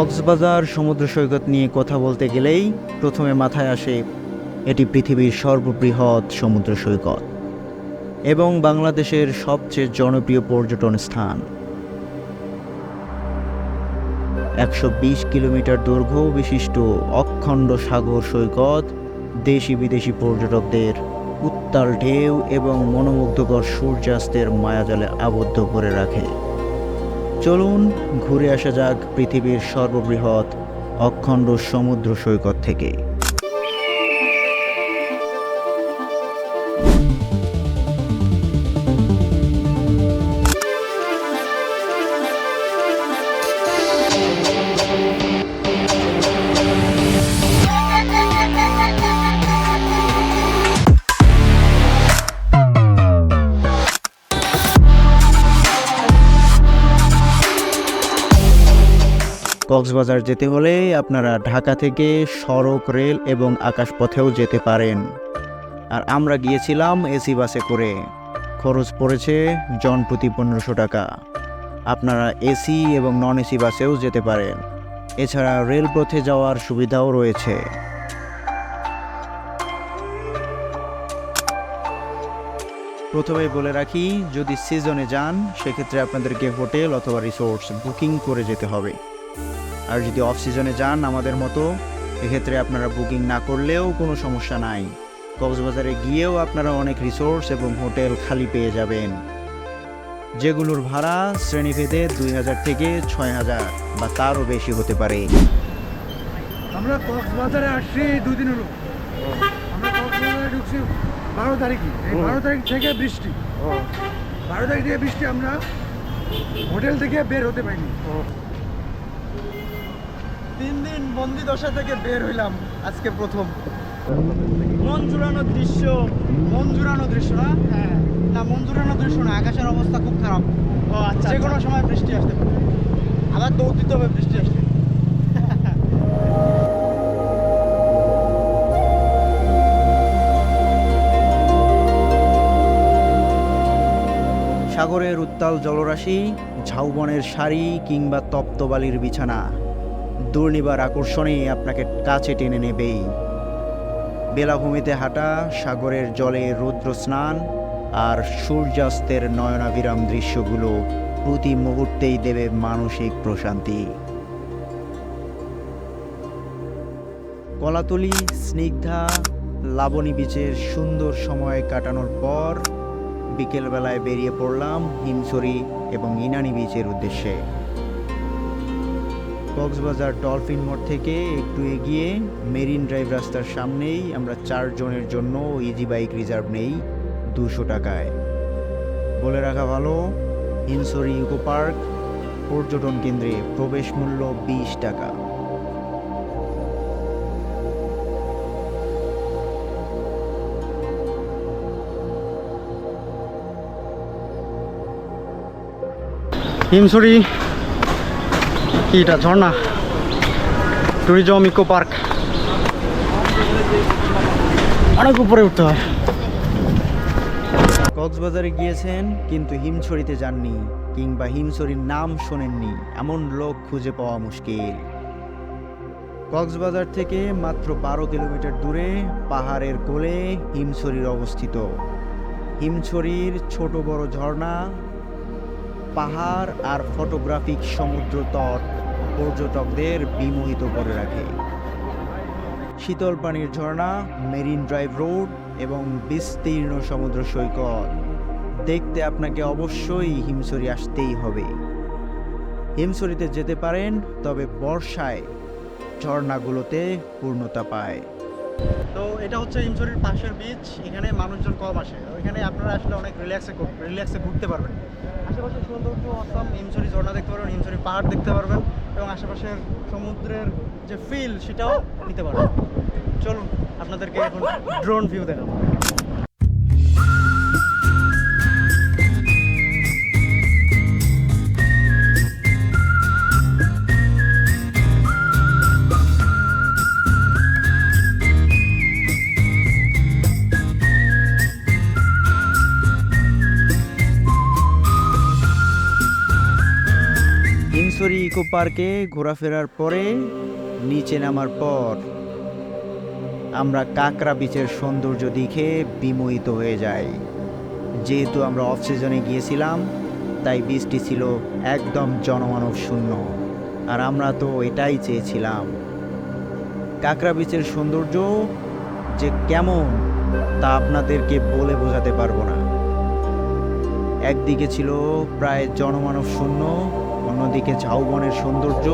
কক্সবাজার সমুদ্র সৈকত নিয়ে কথা বলতে গেলেই প্রথমে মাথায় আসে এটি পৃথিবীর সর্ববৃহৎ সমুদ্র সৈকত এবং বাংলাদেশের সবচেয়ে জনপ্রিয় পর্যটন স্থান। একশো বিশ কিলোমিটার দৈর্ঘ্য বিশিষ্ট অখণ্ড সাগর সৈকত দেশি বিদেশি পর্যটকদের উত্তাল ঢেউ এবং মনোমুগ্ধকর সূর্যাস্তের মায়াজালে আবদ্ধ করে রাখে। চলুন ঘুরে আসা যাক পৃথিবীর সর্ববৃহৎ অখণ্ড সমুদ্র সৈকত থেকে। কক্সবাজার যেতে হলে আপনারা ঢাকা থেকে সড়ক, রেল এবং আকাশপথেও যেতে পারেন। আর আমরা গিয়েছিলাম এসি বাসে করে। খরচ পড়েছে জন প্রতি পনেরোশো টাকা। আপনারা এসি এবং নন এসি বাসেও যেতে পারেন। এছাড়া রেলপথে যাওয়ার সুবিধাও রয়েছে। প্রথমে বলে রাখি, যদি সিজনে যান, সেক্ষেত্রে আপনাদেরকে হোটেল অথবা রিসোর্টস বুকিং করে যেতে হবে। আর যদি অফ সিজনে যান আমাদের মতো এক্ষেত্রে আপনারা বুকিং না করলেও কোনো সমস্যা নাই। কক্সবাজারে গিয়েও আপনারা অনেক রিসোর্স এবং হোটেল খালি পেয়ে যাবেন। যেগুলোর ভাড়া শ্রেণীভেদে দুই হাজার থেকে ছয় হাজার বা তারও বেশি হতে পারে। আমরা কক্সবাজারে আসছি দুই দিন হলো আমরা কক্সবাজারে ঢুকছি বারো তারিখে। এই বারো তারিখ থেকে বৃষ্টি। বারো তারিখ থেকে বৃষ্টি আমরা হোটেল থেকে বের হতে পারিনি। তিন দিন বন্দি দশা থেকে বের হইলাম আজকে প্রথম। মন জুড়ানো দৃশ্য মন জুড়ানো দৃশ্য না? হ্যাঁ। না মন জুড়ানো দৃশ্য না আকাশের অবস্থা খুব খারাপ। ও আচ্ছা যে কোনো সময় বৃষ্টি আসতে পারে। আবার দৌড় দিতে হবে বৃষ্টি আসলে সাগরের উত্তাল জলরাশি ঝাউবনের শাড়ি কিংবা তপ্তবালির বিছানা। দুর্নিবার আকর্ষণে আপনাকে কাছে টেনে নেবেই। বেলাভূমিতে হাঁটা, সাগরের জলে রৌদ্র স্নান আর সূর্যাস্তের নয়নাভিরাম দৃশ্যগুলো প্রতি মুহূর্তেই দেবে মানসিক প্রশান্তি। কলাতলি, স্নিগ্ধা, লাবণী বীচের সুন্দর সময় কাটানোর পর বিকেলবেলায় বেরিয়ে পড়লাম হিমছড়ি এবং ইনানি বীচের উদ্দেশ্যে। কক্সবাজার ডলফিন মোড় থেকে একটু এগিয়ে মেরিন ড্রাইভ রাস্তার সামনেই আমরা চারজনের জন্য ইজি বাইক রিজার্ভ নেই দুশো টাকায়। বলে রাখা ভালো হিমছড়ি ইকো পার্ক, পর্যটন কেন্দ্রে প্রবেশ মূল্য বিশ টাকা। হিমছড়ি এটা ঝর্ণা। ট্যুরিজম ইকো পার্ক অনেক উপরে উঠতে হয়। কক্সবাজারে গিয়েছেন, কিন্তু হিমছড়িতে যাননি, কিংবা হিমছড়ির নাম শোনেননি, এমন লোক খুঁজে পাওয়া মুশকিল। কক্সবাজার থেকে মাত্র বারো কিলোমিটার দূরে, পাহাড়ের কোলে হিমছড়ির অবস্থিত। হিমছড়ির ছোট বড় ঝর্ণা, পাহাড় আর ফটোগ্রাফিক সমুদ্র তট। পর্যটকদের বিমোহিত করে রাখে। শীতল পানির ঝর্ণা, মেরিন ড্রাইভ রোড এবং বিস্তীর্ণ সমুদ্র সৈকত। দেখতে আপনাকে অবশ্যই হিমছড়ি আসতেই হবে। হিমছড়িতে যেতে পারেন, তবে বর্ষায় ঝর্ণাগুলোতে পূর্ণতা পায়। তো এটা হচ্ছে হিমছড়ির পাশের বিচ এখানে মানুষজন কম আসে। ওইখানে আপনারা আসলে অনেক রিল্যাক্সে রিল্যাক্সে ঘুরতে পারবেন। আশেপাশে সৌন্দর্য হিমছড়ি ঝর্ণা দেখতে পারবেন, হিমছড়ি পাহাড় দেখতে পারবেন। এবং আশেপাশের সমুদ্রের যে ফিল সেটাও নিতে পারবেন চলুন আপনাদেরকে এখন ড্রোন ভিউ দেখাবো। হিমসরি ইকো পার্কে ঘোরাফেরার পরে নিচে নামার পর আমরা কাকরা বিচের সৌন্দর্য দেখে বিমোহিত হয়ে যাই। যেহেতু আমরা অফ সিজনে গিয়েছিলাম, তাই বীজটি ছিল একদম জনমানব শূন্য। আর আমরা তো এটাই চেয়েছিলাম। কাকরা বিচের সৌন্দর্য যে কেমন, তা আপনাদেরকে বলে বোঝাতে পারব না। একদিকে ছিল প্রায় জনমানব শূন্য অন্যদিকে ঝাউবনের সৌন্দর্য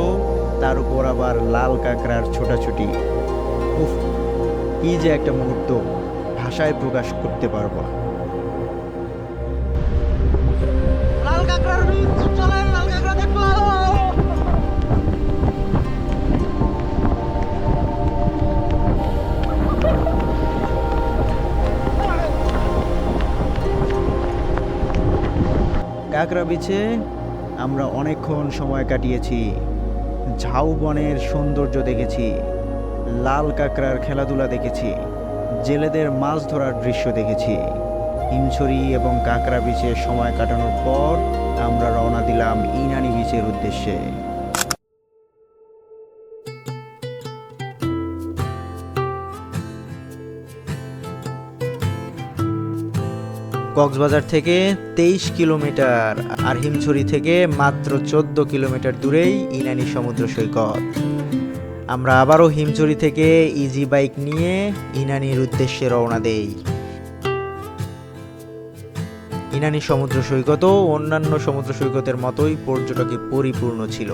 তার উপর আবার লাল কাঁকড়ার ছোটাছুটি। উফ কি যে একটা মুহূর্ত ভাষায় প্রকাশ করতে পারব না। লাল কাঁকড়ার চলেন লাল কাঁকড়া দেখব কাঁকড়া বিছে আমরা অনেকক্ষণ সময় কাটিয়েছি। ঝাউবনের সৌন্দর্য দেখেছি। লাল কাঁকড়ার খেলাধুলা দেখেছি। জেলেদের মাছ ধরার দৃশ্য দেখেছি। হিমছড়ি এবং কাঁকড়া বিচে সময় কাটানোর পর আমরা রওনা দিলাম ইনানি বিচের উদ্দেশ্যে। কক্সবাজার থেকে তেইশ কিলোমিটার আর হিমছড়ি থেকে মাত্র চোদ্দ কিলোমিটার দূরেই ইনানি সমুদ্র সৈকত। আমরা আবারও হিমছড়ি থেকে ইজি বাইক নিয়ে ইনানির উদ্দেশ্যে রওনা দেই। ইনানি সমুদ্র সৈকতও অন্যান্য সমুদ্র সৈকতের মতোই পর্যটকে পরিপূর্ণ ছিল।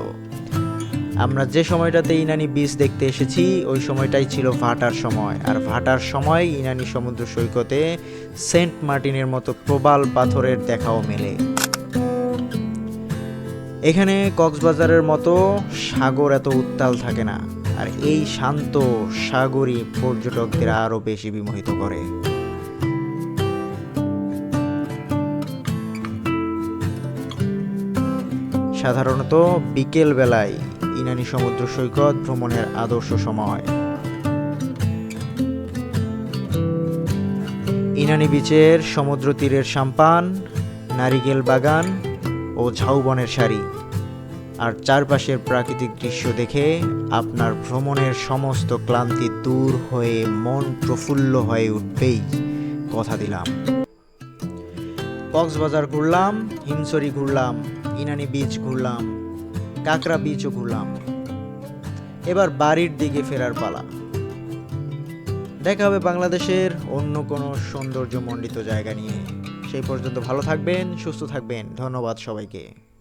আমরা যে সময়টাতে ইনানি বিচ দেখতে এসেছি, ওই সময়টাই ছিল ভাটার সময়। আর ভাটার সময় ইনানি সমুদ্র সৈকতে সেন্ট মার্টিনের মতো প্রবাল পাথরের দেখাও মেলে। এখানে কক্সবাজারের মতো সাগর এত উত্তাল থাকে না, আর এই শান্ত সাগরই পর্যটকদের আরও বেশি বিমোহিত করে। সাধারণত বিকেল বেলায় ইনানি সমুদ্র সৈকত ভ্রমণের আদর্শ সময়। ইনানি বিচের সমুদ্র তীরের সাম্পান, নারিকেল বাগান ও ঝাউবনের সারি। আর চারপাশের প্রাকৃতিক দৃশ্য দেখে আপনার ভ্রমণের সমস্ত ক্লান্তি দূর হয়ে মন প্রফুল্ল হয়ে উঠবেই, কথা দিলাম। কক্সবাজার ঘুরলাম হিমসরি ঘুরলাম, ইনানি বিচ ঘুরলাম কাকরা বিচও ঘুরলাম। এবার বাড়ির দিকে ফেরার পালা। দেখা হবে বাংলাদেশের অন্য কোনো সৌন্দর্যমণ্ডিত জায়গা নিয়ে। সেই পর্যন্ত ভালো থাকবেন, সুস্থ থাকবেন। ধন্যবাদ সবাইকে।